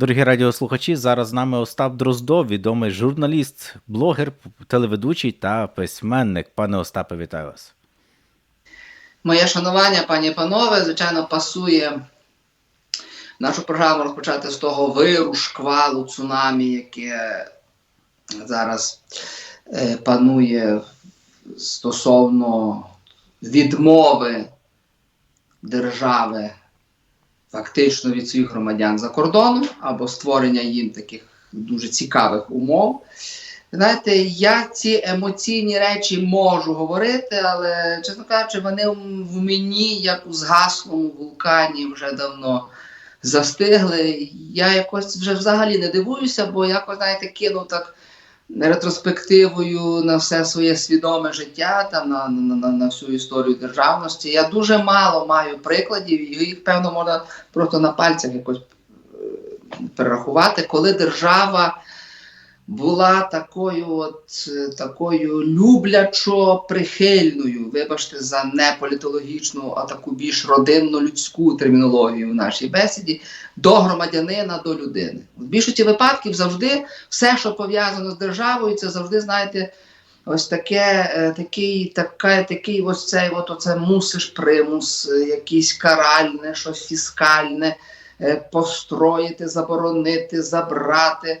Дорогі радіослухачі, зараз з нами Остап Дроздов, відомий журналіст, блогер, телеведучий та письменник. Пане Остапе, вітаю вас. Моє шанування, пані і панове, звичайно, пасує нашу програму розпочати з того виру, шквалу, цунамі, яке зараз е, панує стосовно відмови держави фактично від своїх громадян за кордоном або створення їм таких дуже цікавих умов. Знаєте, я ці емоційні речі можу говорити, але, чесно кажучи, вони в мені, як у згаслому вулкані, вже давно застигли. Я якось вже взагалі не дивуюся, бо якось, знаєте, кинув так ретроспективою на все своє свідоме життя, там, на, на, на, всю історію державності. Я дуже мало маю прикладів, і їх, певно, можна просто на пальцях якось е, перерахувати, коли держава була такою, от е, такою люблячо прихильною, вибачте, за не політологічну, а таку більш родинно-людську термінологію в нашій бесіді, до громадянина, до людини. В більшості випадків завжди все, що пов'язано з державою, це завжди, знаєте, ось таке, е, такий, таке, такий ось цей от оце мусиш примус, е, якийсь каральне, щось фіскальне, построїти, заборонити, забрати.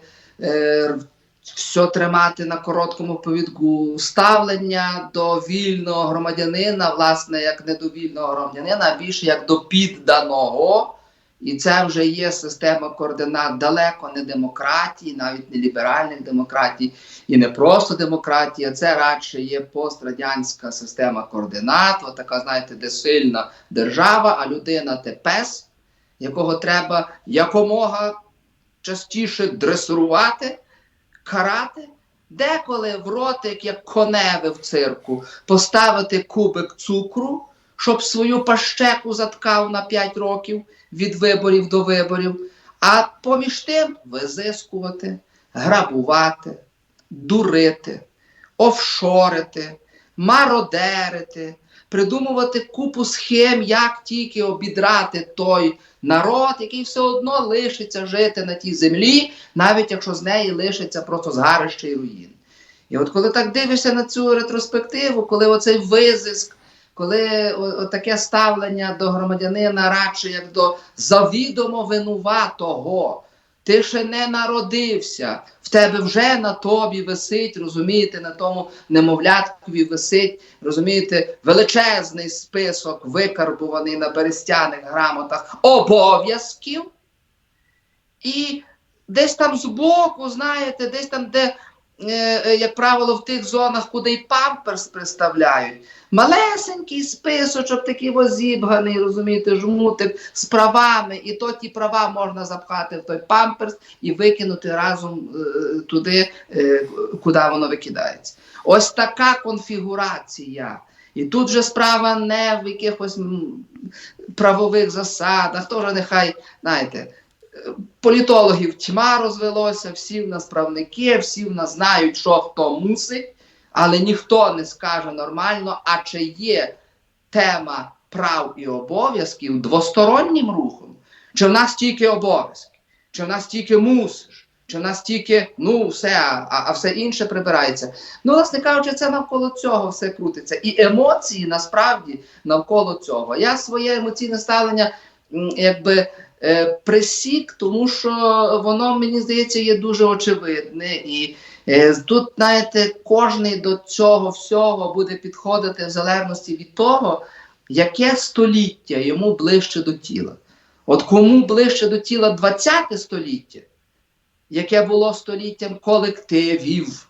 Все тримати на короткому повідку ставлення до вільного громадянина, власне, як не до вільного громадянина, а більше як до підданого. І це вже є система координат далеко не демократії, навіть не ліберальних демократій, і не просто демократії, а це радше є пострадянська система координат, така, знаєте, де сильна держава, а людина те пес, якого треба якомога частіше дресурувати карати, деколи в ротик, як коневе в цирку, поставити кубик цукру, щоб свою пащеку заткав на 5 років від виборів до виборів, а поміж тим визискувати, грабувати, дурити, офшорити, мародерити, придумувати купу схем, як тільки обідрати той народ, який все одно лишиться жити на тій землі, навіть якщо з неї лишиться просто згарище і руїн. І от коли так дивишся на цю ретроспективу, коли оцей визиск, коли таке ставлення до громадянина радше як до завідомо винуватого, ти ще не народився, в тебе вже на тобі висить, розумієте, на тому немовляткові висить, розумієте, величезний список, викарбуваний на берестяних грамотах обов'язків. І десь там збоку, знаєте, десь там, де, як правило, в тих зонах, куди й памперс представляють, малесенький списочок такий возібганий, розумієте, жмутик з правами, і то ті права можна запхати в той памперс і викинути разом е, туди, е, куди воно викидається. Ось така конфігурація. І тут же справа не в якихось правових засадах, теж нехай, знаєте, е, політологів тьма розвелося, всі в нас правники, всі в нас знають, що хто мусить, але ніхто не скаже нормально, а чи є тема прав і обов'язків двостороннім рухом, чи в нас тільки обов'язки, чи в нас тільки мусиш, чи в нас тільки ну все, а, а все інше прибирається. Ну, власне кажучи, це навколо цього все крутиться. І емоції насправді навколо цього. Я своє емоційне ставлення якби присік, тому що воно, мені здається, є дуже очевидне. І е, тут, знаєте, кожний до цього всього буде підходити в залежності від того, яке століття йому ближче до тіла. От кому ближче до тіла 20 століття, яке було століттям колективів,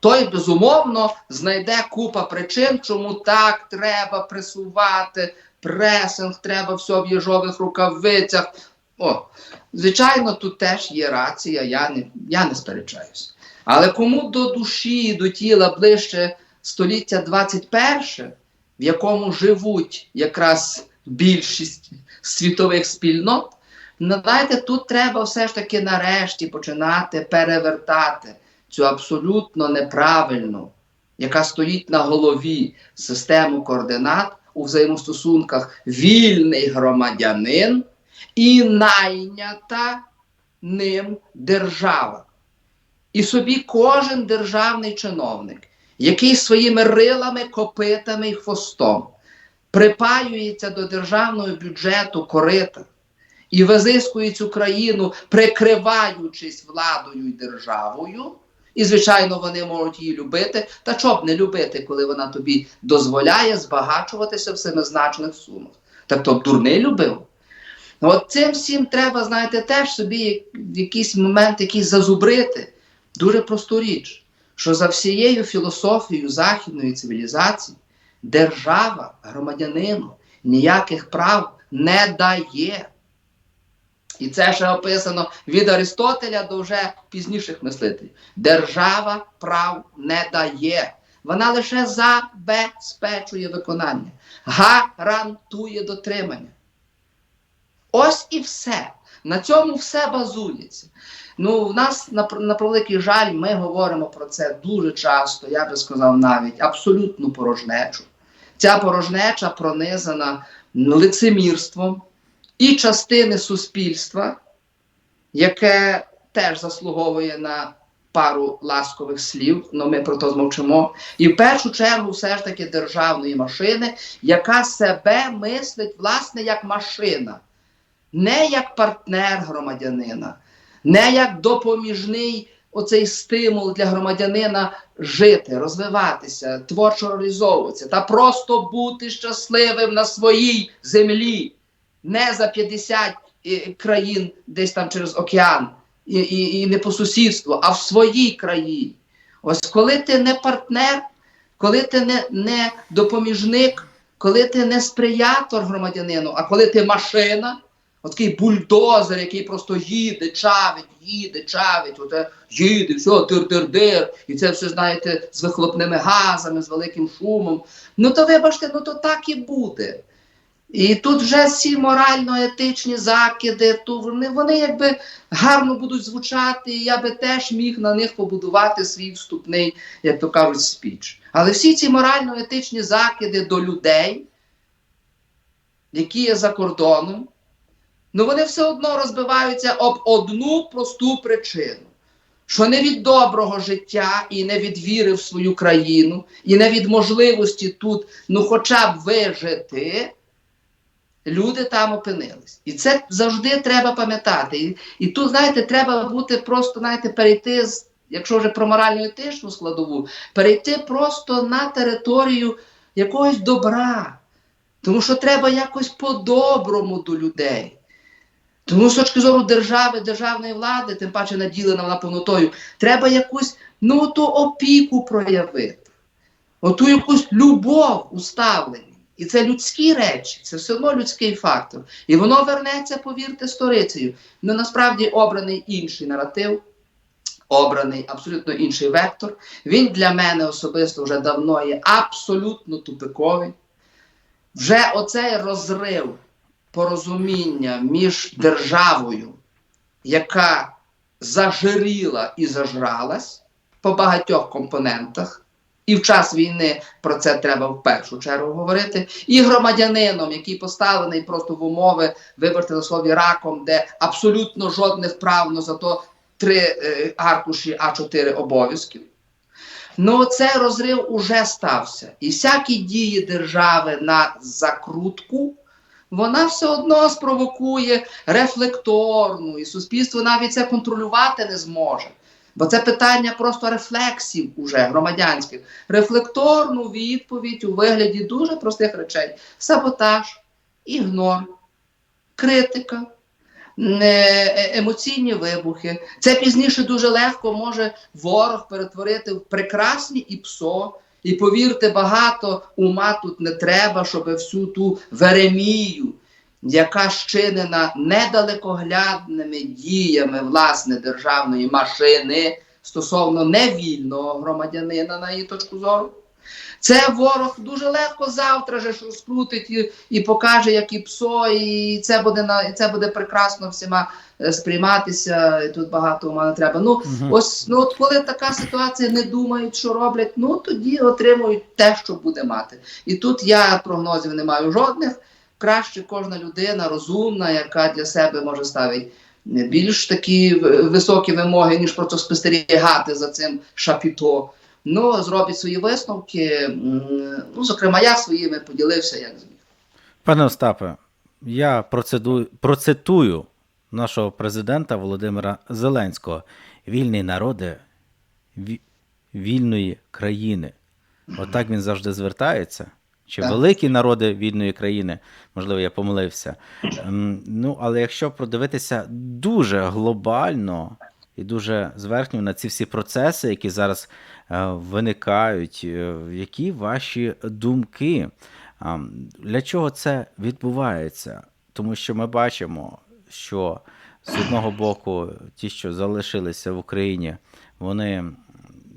той, безумовно, знайде купа причин, чому так треба пресувати, пресинг, треба все в їжових рукавицях. О, звичайно, тут теж є рація, я не, я не сперечаюся. Але кому до душі, до тіла ближче століття 21, в якому живуть якраз більшість світових спільнот, ну, знаєте, тут треба все ж таки нарешті починати перевертати цю абсолютно неправильну, яка стоїть на голові систему координат у взаємостосунках вільний громадянин і найнята ним держава. І собі кожен державний чиновник, який своїми рилами, копитами і хвостом припаюється до державного бюджету корита і визискує цю країну, прикриваючись владою і державою. І, звичайно, вони можуть її любити. Та чого б не любити, коли вона тобі дозволяє збагачуватися в семизначних сумах. Так то б дурний любив. От цим всім треба, знаєте, теж собі якийсь момент якийсь зазубрити. Дуже просту річ, що за всією філософією західної цивілізації держава громадянину ніяких прав не дає. І це ще описано від Аристотеля до вже пізніших мислителів. Держава прав не дає. Вона лише забезпечує виконання, гарантує дотримання. Ось і все. На цьому все базується. Ну, в нас на, на превеликий жаль, ми говоримо про це дуже часто, я би сказав навіть абсолютну порожнечу. Ця порожнеча пронизана лицемірством і частини суспільства, яке теж заслуговує на пару ласкових слів, але ми про то змовчимо. І в першу чергу, все ж таки, державної машини, яка себе мислить, власне, як машина, не як партнер громадянина, не як допоміжний оцей стимул для громадянина жити, розвиватися, творчо реалізовуватися та просто бути щасливим на своїй землі, не за 50 е, країн десь там через океан, і, і, і не по сусідству, а в своїй країні. Ось коли ти не партнер, коли ти не, не допоміжник, коли ти не сприятор громадянину, а коли ти машина, от такий бульдозер, який просто їде, чавить, їде, чавить, оте їде, все, тир-тир-дир, і це все, знаєте, з вихлопними газами, з великим шумом. Ну то вибачте, ну то так і буде. І тут вже ці морально-етичні закиди, то вони, вони якби гарно будуть звучати, і я би теж міг на них побудувати свій вступний, як то кажуть, спіч. Але всі ці морально-етичні закиди до людей, які є за кордоном, ну вони все одно розбиваються об одну просту причину. Що не від доброго життя і не від віри в свою країну, і не від можливості тут, ну хоча б вижити, люди там опинились. І це завжди треба пам'ятати. І, і тут, знаєте, треба бути просто, знаєте, перейти з, якщо вже про моральну етичну складову, перейти просто на територію якогось добра. Тому що треба якось по-доброму до людей. Тому з точки зору держави, державної влади, тим паче наділена вона повнотою, треба якусь ну, ту опіку проявити, оту якусь любов у ставленні. І це людські речі, це все одно людський фактор. І воно вернеться, повірте, сторицею. Ну насправді обраний інший наратив, обраний абсолютно інший вектор. Він для мене особисто вже давно є абсолютно тупиковий. Вже оцей розрив порозуміння між державою, яка зажиріла і зажралась по багатьох компонентах. І в час війни про це треба в першу чергу говорити. І громадянином, який поставлений просто в умови, вибачте на слові раком, де абсолютно жодних прав, но зато три е, аркуші А4 обов'язків. Ну, цей розрив уже стався. І всякі дії держави на закрутку, вона все одно спровокує рефлекторну, і суспільство навіть це контролювати не зможе. Бо це питання просто рефлексів уже громадянських. Рефлекторну відповідь у вигляді дуже простих речей: саботаж, ігнор, критика, е- емоційні вибухи. Це пізніше дуже легко може ворог перетворити в прекрасні і псо. І повірте, багато ума тут не треба, щоб всю ту веремію, яка щинена недалекоглядними діями власне державної машини стосовно невільного громадянина, на її точку зору. Це ворог дуже легко завтра ж розкрутить і, і покаже, як і псо, і це буде на і це буде прекрасно всіма е, сприйматися. І тут багато ума не треба. Ну Мгм. ось ну от коли така ситуація не думають, що роблять, ну тоді отримують те, що буде мати. І тут я прогнозів не маю жодних. Краще кожна людина розумна, яка для себе може ставити більш такі високі вимоги, ніж просто спостерігати за цим шапіто. Ну, зробить свої висновки. Ну, зокрема, я своїми поділився, як зміг. Пане Остапе, я процеду... процитую нашого президента Володимира Зеленського: вільний народи ві... вільної країни. Отак він завжди звертається. Чи Так. великі народи вільної країни, можливо, я помилився. Ем, Ну, але якщо продивитися дуже глобально і дуже зверхньо на ці всі процеси, які зараз е, виникають, е, які ваші думки? Для чого це відбувається? Тому що ми бачимо, що з одного боку ті, що залишилися в Україні, вони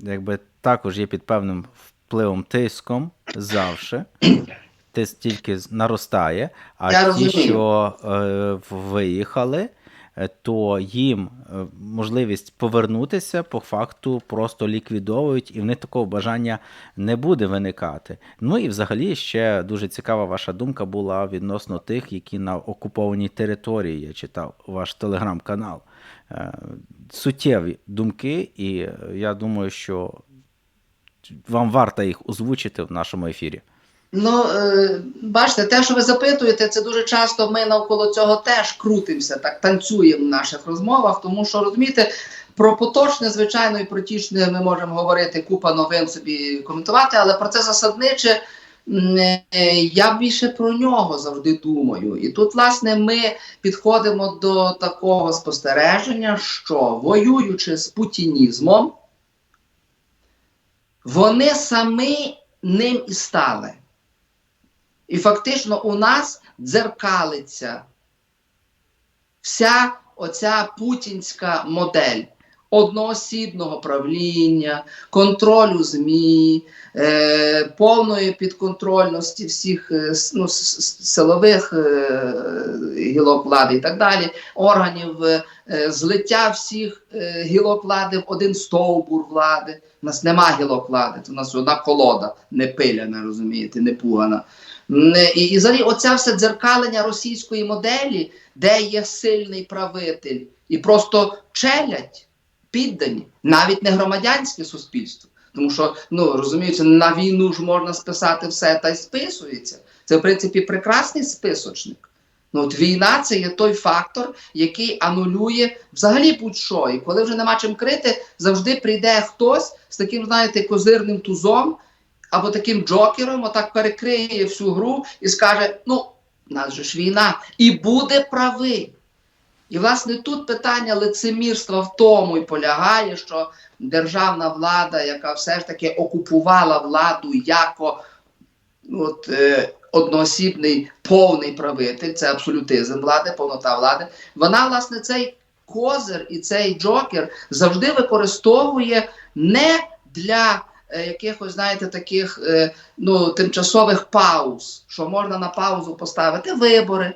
якби також є під певним впливом тиском завжди. Тиск тільки наростає, а Я ті, розумію. що е, виїхали, е, то їм е, можливість повернутися по факту просто ліквідовують, і в них такого бажання не буде виникати. Ну і взагалі ще дуже цікава ваша думка була відносно тих, які на окупованій території. Я читав ваш телеграм-канал. Е, Суттєві думки, і я думаю, що вам варто їх озвучити в нашому ефірі. Ну, е, бачите, те, що ви запитуєте, це дуже часто ми навколо цього теж крутимося, так танцюємо в наших розмовах, тому що розумієте, про поточне, звичайно, і про тічне ми можемо говорити купа новин собі коментувати, але про це засадниче. е, Я більше про нього завжди думаю. І тут, власне, ми підходимо до такого спостереження, що воюючи з путінізмом, вони самі ним і стали. І фактично у нас дзеркалиться вся оця путінська модель одноосібного правління, контролю ЗМІ, е, повної підконтрольності всіх е, ну, силових е, гілок влади і так далі, органів е, злиття всіх е, гілок влади в один стовбур влади. У нас нема гілок влади, у нас одна колода, не пиляна, розумієте, не пугана. І, і взагалі оця все дзеркалення російської моделі, де є сильний правитель, і просто челядь піддані, навіть не громадянське суспільство. Тому що, ну розумієте, на війну ж можна списати все та й списується. Це, в принципі, прекрасний списочник. Ну, от війна це є той фактор, який анулює взагалі будь-що. І коли вже нема чим крити, завжди прийде хтось з таким, знаєте, козирним тузом або таким джокером, отак перекриє всю гру і скаже: ну, в нас же ж війна, і буде правий. І, власне, тут питання лицемірства в тому і полягає, що державна влада, яка все ж таки окупувала владу яко от, е, одноосібний повний правитель, це абсолютизм влади, повнота влади, вона, власне, цей козир і цей джокер завжди використовує не для е, якихось, знаєте, таких е, ну, тимчасових пауз, що можна на паузу поставити вибори.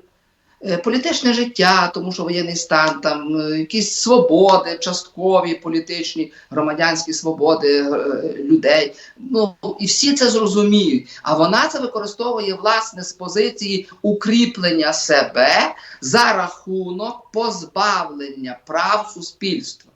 Е, Політичне життя, тому що воєнний стан, там е, якісь свободи, часткові політичні, громадянські свободи е, людей. Ну і всі це зрозуміють. А вона це використовує власне з позиції укріплення себе за рахунок позбавлення прав суспільства.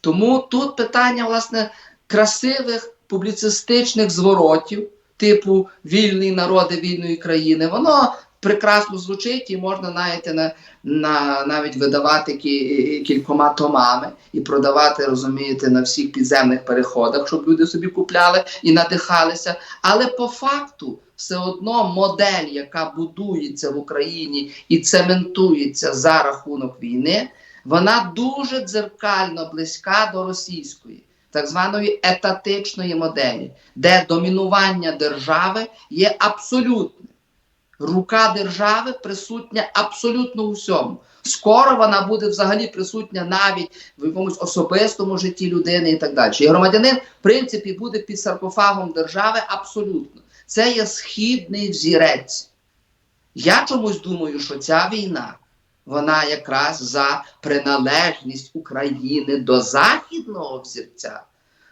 Тому тут питання власне красивих публіцистичних зворотів, типу вільний народи вільної країни, воно прекрасно звучить і можна навіть на, на навіть видавати кі, кількома томами і продавати, розумієте, на всіх підземних переходах, щоб люди собі купляли і надихалися. Але по факту все одно модель, яка будується в Україні і цементується за рахунок війни, вона дуже дзеркально близька до російської. Так званої етатичної моделі, де домінування держави є абсолютним. Рука держави присутня абсолютно у всьому. Скоро вона буде взагалі присутня навіть в якомусь особистому житті людини і так далі. І громадянин, в принципі, буде під саркофагом держави абсолютно. Це є східний взірець. Я чомусь думаю, що ця війна, вона якраз за приналежність України до західного взірця.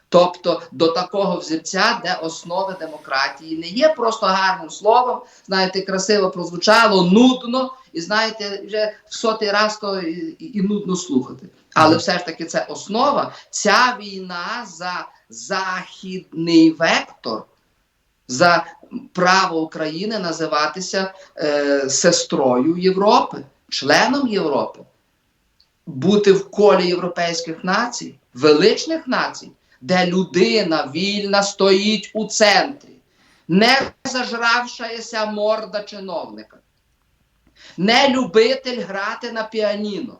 Тобто до такого взірця, де основи демократії не є просто гарним словом, знаєте, красиво прозвучало, нудно, і знаєте, вже в сотий раз то і, і, і нудно слухати. Але все ж таки це основа. Ця війна за західний вектор, за право України називатися е, сестрою Європи, членом Європи, бути в колі європейських націй, величних націй, де людина вільна стоїть у центрі, не зажравшаяся морда чиновника, не любитель грати на піаніно,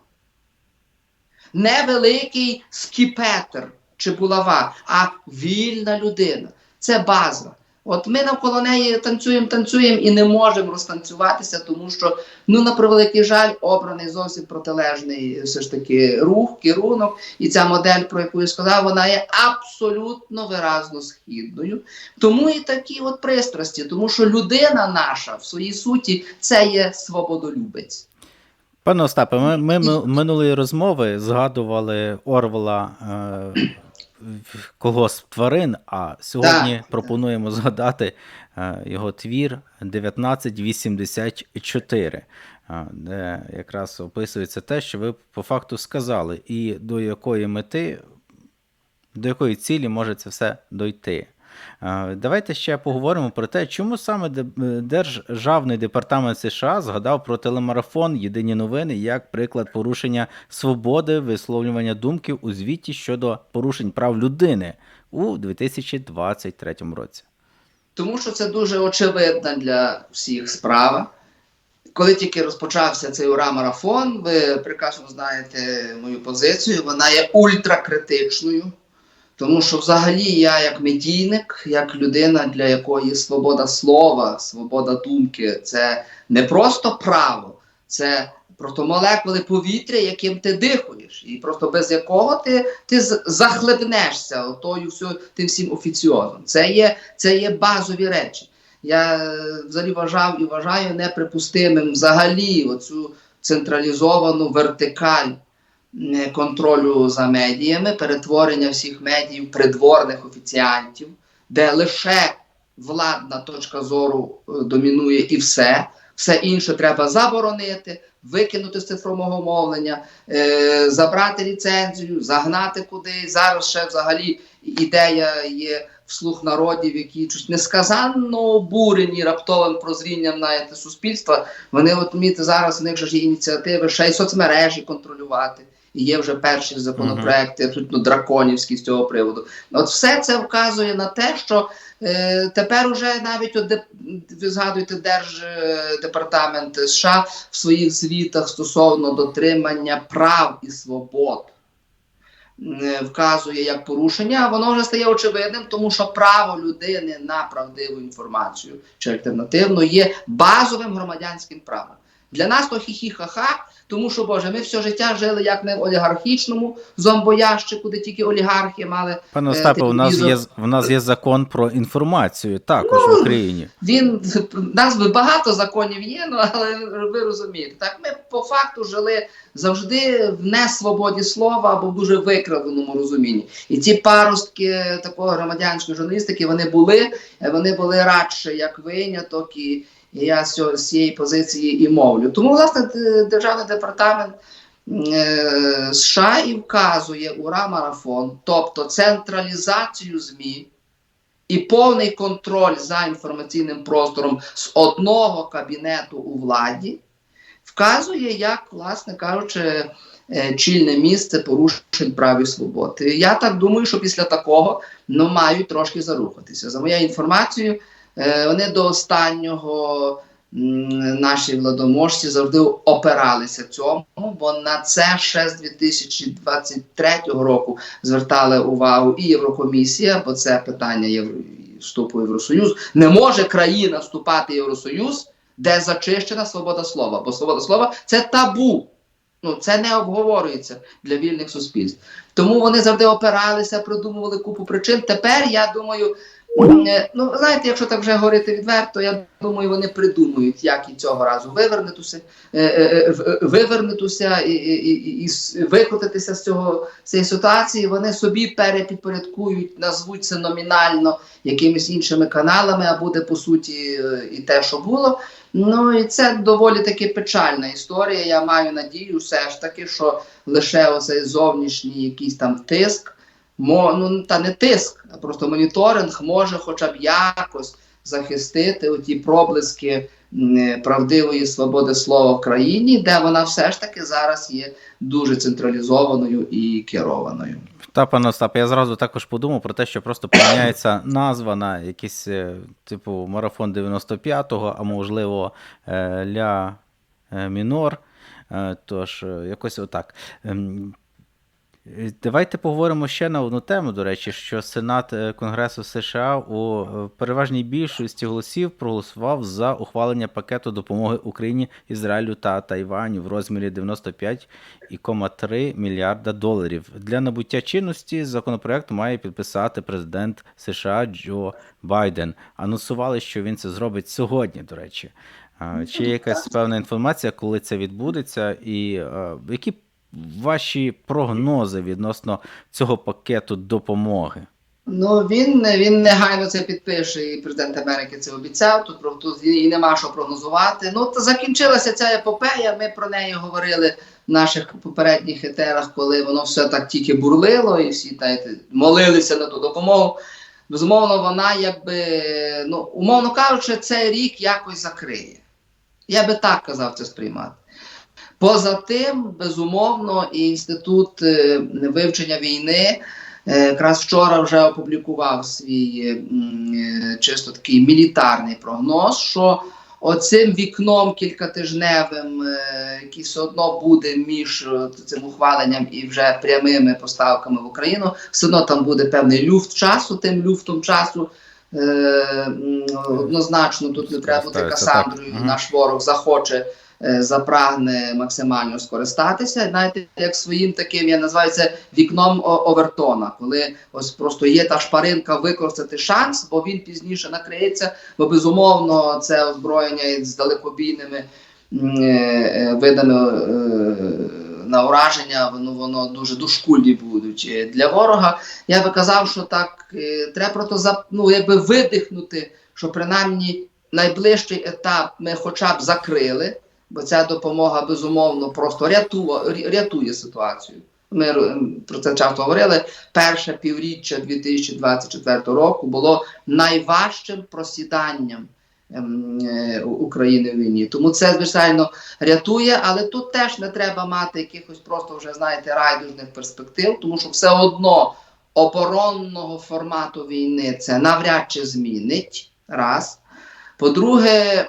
не великий скіпетр чи булава, а вільна людина. Це база. От ми навколо неї танцюємо, танцюємо і не можемо розтанцюватися, тому що, ну, на превеликий жаль, обраний зовсім протилежний все ж таки рух, керунок. І ця модель, про яку я сказав, вона є абсолютно виразно східною. Тому і такі от пристрасті, тому що людина наша в своїй суті це є свободолюбець. Пане Остапе, ми, ми ми минулої розмови згадували Орвела е, колгосп тварин, а сьогодні Так. пропонуємо згадати е, його твір 1984, е, де якраз описується те, що ви по факту сказали, і до якої мети, до якої цілі може це все дойти. Е, Давайте ще поговоримо про те, чому саме е, Державний департамент США згадав про телемарафон Єдині новини як приклад порушення свободи висловлювання думків у звіті щодо порушень прав людини у 2023 році. Тому що це дуже очевидна для всіх справа. Коли тільки розпочався цей ура-марафон, ви прекрасно знаєте мою позицію, вона є ультракритичною. Тому що взагалі я як медійник, як людина, для якої свобода слова, свобода думки це не просто право, це просто молекули повітря, яким ти дихаєш, і просто без якого ти, ти захлебнешся отою всю, тим всім офіціозом. Це є, це є базові речі. Я взагалі вважав і вважаю неприпустимим взагалі оцю централізовану вертикаль контролю за медіями, перетворення всіх медій придворних офіціантів, де лише владна точка зору е, домінує і все. Все інше треба заборонити, викинути з цифрового мовлення, е, забрати ліцензію, загнати кудись. Зараз ще взагалі ідея є вслух народів, які чуть несказанно обурені раптовим прозрінням навіть суспільства. Вони от міти зараз в них ж є ініціативи ще й соцмережі контролювати. І є вже перші законопроекти, абсолютно драконівські з цього приводу. От все це вказує на те, що е, тепер уже навіть от, ви згадуєте Держдепартамент США в своїх звітах стосовно дотримання прав і свобод е, вказує як порушення, воно вже стає очевидним, тому що право людини на правдиву інформацію чи альтернативну є базовим громадянським правом. Для нас то хі-хі-ха-ха, тому що Боже, ми все життя жили як не в олігархічному зомбоящику, де тільки олігархи мали. Пане Е, Остапе, у нас є в нас є закон про інформацію також Ну, в Україні. Він би багато законів є, ну але ви розумієте, так ми по факту жили завжди в несвободі слова або в дуже викривленому розумінні. І ці паростки такого громадянської журналістики вони були, вони були радше як виняток, і, я з, цієї позиції і мовлю. Тому, власне, державний департамент. е, США і вказує ура марафон, тобто централізацію ЗМІ і повний контроль за інформаційним простором з одного кабінету у владі, вказує, як, власне кажучи, е, чільне місце порушень прав і свобод. Я так думаю, що після такого ну, мають трошки зарухатися. За моєю інформацією, вони до останнього наші владоможці завжди опиралися цьому, бо на це ще з 2023 року звертали увагу і Єврокомісія, бо це питання Євро... вступу в Євросоюз. Не може країна вступати в Євросоюз, де зачищена свобода слова. Бо свобода слова це табу. Ну, це не обговорюється для вільних суспільств. Тому вони завжди опиралися, придумували купу причин. Тепер я думаю, Е, Ну, ви знаєте, якщо так вже говорити відверто, я думаю, вони придумають, як і цього разу вивернутися, е, е, вивернутися і, і, і, і викрутитися з цього з цієї ситуації. Вони собі перепідпорядкують, назвуть це номінально якимись іншими каналами, а буде по суті е, і те, що було. Ну і це доволі таки печальна історія. Я маю надію, все ж таки, що лише оцей зовнішній якийсь там тиск. Ну та не тиск, а просто моніторинг може хоча б якось захистити оті проблиски е, правдивої свободи слова в країні, де вона все ж таки зараз є дуже централізованою і керованою. Та, пане Остап, я зразу також подумав про те, що просто поміняється назва на якийсь, е, типу, марафон 95-го, а можливо, е, ля мінор. Тож, якось отак. Е, Давайте поговоримо ще на одну тему, до речі, що Сенат е, Конгресу США у е, переважній більшості голосів проголосував за ухвалення пакету допомоги Україні, Ізраїлю та Тайваню в розмірі 95,3 мільярда доларів. Для набуття чинності законопроект має підписати президент США Джо Байден. Анонсували, що він це зробить сьогодні, до речі. Чи є якась певна інформація, коли це відбудеться, і які ваші прогнози відносно цього пакету допомоги? Ну він він негайно це підпише, і президент Америки це обіцяв. Тут про тут і нема що прогнозувати. Ну то закінчилася ця епопея. Ми про неї говорили в наших попередніх етерах, коли воно все так тільки бурлило, і всі знаєте, молилися на ту допомогу. Безумовно, вона якби ну умовно кажучи, цей рік якось закриє. Я би так казав це сприймати. Поза тим, безумовно, і інститут е, вивчення війни е, якраз вчора вже опублікував свій е, чисто такий мілітарний прогноз, що оцим вікном кількатижневим, який все одно буде між цим ухваленням і вже прямими поставками в Україну, все одно там буде певний люфт часу, тим люфтом часу. е, Однозначно тут не треба бути Касандрою, наш ворог захоче запрагне максимально скористатися. Знаєте, як своїм таким я називаю це вікном Овертона, коли ось просто є та шпаринка використати шанс, бо він пізніше накриється, бо безумовно це озброєння із далекобійними е, е, видами е, на ураження, воно воно дуже дошкульні будуть Е, для ворога. Я би казав, що так е, треба просто ну, якби видихнути, що принаймні найближчий етап ми хоча б закрили, бо ця допомога безумовно просто рятує, рятує ситуацію. Ми про це часто говорили. Перше півріччя 2024 року було найважчим просіданням ем, е, України в війні. Тому це, звичайно, рятує, але тут теж не треба мати якихось просто вже, знаєте, райдужних перспектив, тому що все одно оборонного формату війни це навряд чи змінить. Раз. По-друге, е,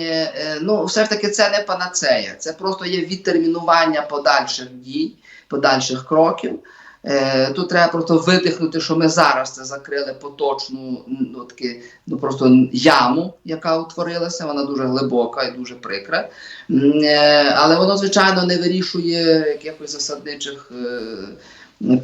е, ну, все ж таки це не панацея, це просто є відтермінування подальших дій, подальших кроків. Е, Тут треба просто видихнути, що ми зараз це закрили поточну ну, таки, ну, просто яму, яка утворилася, вона дуже глибока і дуже прикра. Але воно, звичайно, не вирішує якихось засадничих.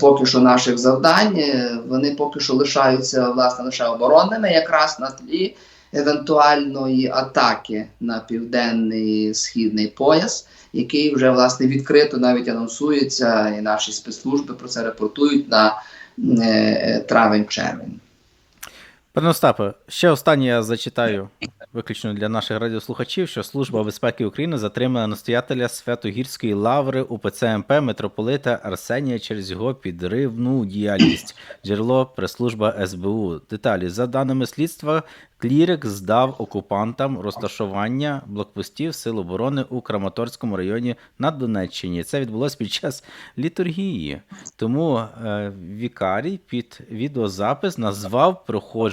Поки що наших завдань, вони поки що лишаються власне лише оборонними, якраз на тлі евентуальної атаки на південний східний пояс, який вже власне відкрито навіть анонсується, і наші спецслужби про це репортують на е, травень-червень. Пане Остапе, ще останнє я зачитаю виключно для наших радіослухачів, що Служба безпеки України затримала настоятеля Святогірської лаври УПЦ МП митрополита Арсенія через його підривну діяльність. Джерело прес-служба СБУ. Деталі за даними слідства. Клірик здав окупантам розташування блокпостів Сил оборони у Краматорському районі на Донеччині. Це відбулося під час літургії. Тому е, вікарій під відеозапис назвав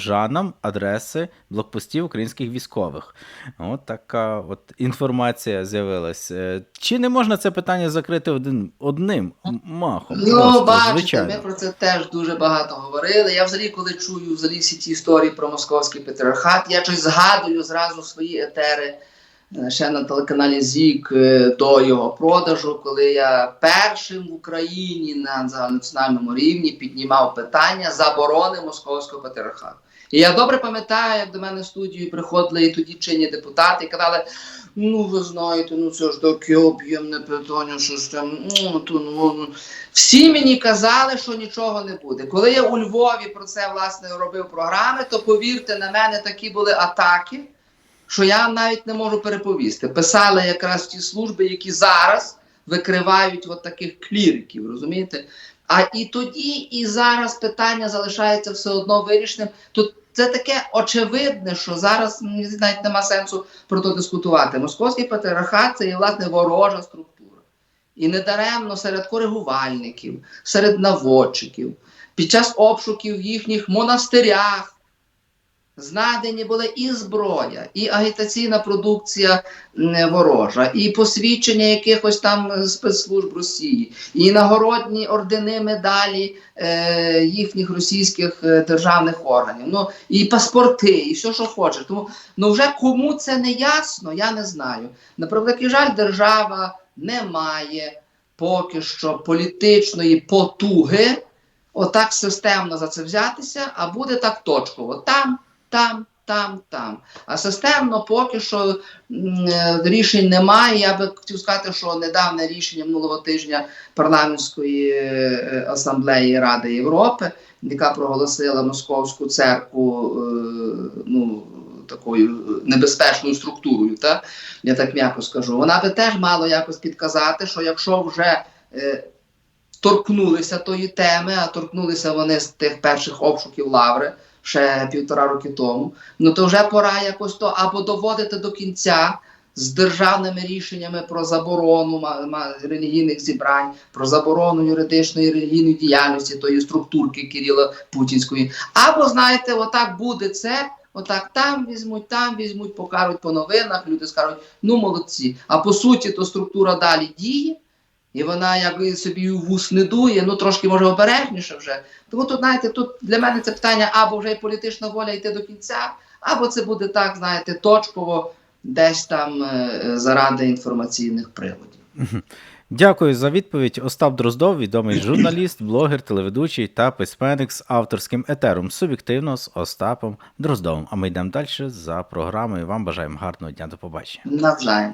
прохожанам адреси блокпостів українських військових. От така от інформація з'явилась. Е, Чи не можна це питання закрити один, одним махом? Ну, Просто, бачите, звичайно. ми про це теж дуже багато говорили. Я взагалі, коли чую взагалі всі ці історії про московський патріархат, я щось згадую зразу свої етери е, ще на телеканалі ЗІК е, до його продажу, коли я першим в Україні на загальнонаціональному рівні піднімав питання заборони московського патріархату. І я добре пам'ятаю, як до мене в студію приходили і тоді чинні депутати і казали: ну ви знаєте, ну це ж таке об'ємне питання, що ж там, ну, то, ну, ну». всі мені казали, що нічого не буде. Коли я у Львові про це власне робив програми, то повірте, на мене такі були атаки, що я навіть не можу переповісти. Писали якраз ті служби, які зараз викривають от таких кліриків, розумієте? А і тоді, і зараз питання залишається все одно вирішеним. Тут це таке очевидне, що зараз навіть нема сенсу про то дискутувати. Московський патріархат це є власне ворожа структура. І недаремно серед коригувальників, серед наводчиків, під час обшуків в їхніх монастирях знайдені були і зброя, і агітаційна продукція ворожа, і посвідчення якихось там спецслужб Росії, і нагородні ордени медалі е, їхніх російських е, державних органів. Ну і паспорти, і все, що хочеш. Тому ну вже кому це не ясно, я не знаю. На превеликий жаль, держава не має поки що політичної потуги отак системно за це взятися, а буде так точково. Там, там, там, там. А системно поки що е, рішень немає. Я би хотів сказати, що недавнє рішення минулого тижня парламентської е, асамблеї Ради Європи, яка проголосила московську церкву е, ну, такою небезпечною структурою, та? я так м'яко скажу, вона би теж мала якось підказати, що якщо вже е, торкнулися тої теми, а торкнулися вони з тих перших обшуків лаври ще півтора роки тому, ну то вже пора якось то або доводити до кінця з державними рішеннями про заборону релігійних зібрань, про заборону юридичної релігійної діяльності тої структурки Кирила Путінської. Або знаєте, отак буде це. Отак там візьмуть, там візьмуть, покажуть по новинах, люди скажуть, ну молодці. А по суті, то структура далі діє, і вона якби собі вус не дує, ну трошки може обережніше вже. Тому тут, знаєте, тут для мене це питання або вже й політична воля йти до кінця, або це буде так, знаєте, точково десь там е, заради інформаційних приводів. Дякую за відповідь. Остап Дроздов, відомий журналіст, блогер, телеведучий та письменник з авторським етером суб'єктивно з Остапом Дроздовим. А ми йдемо далі за програмою. Вам бажаємо гарного дня. До побачення. Навзаєм.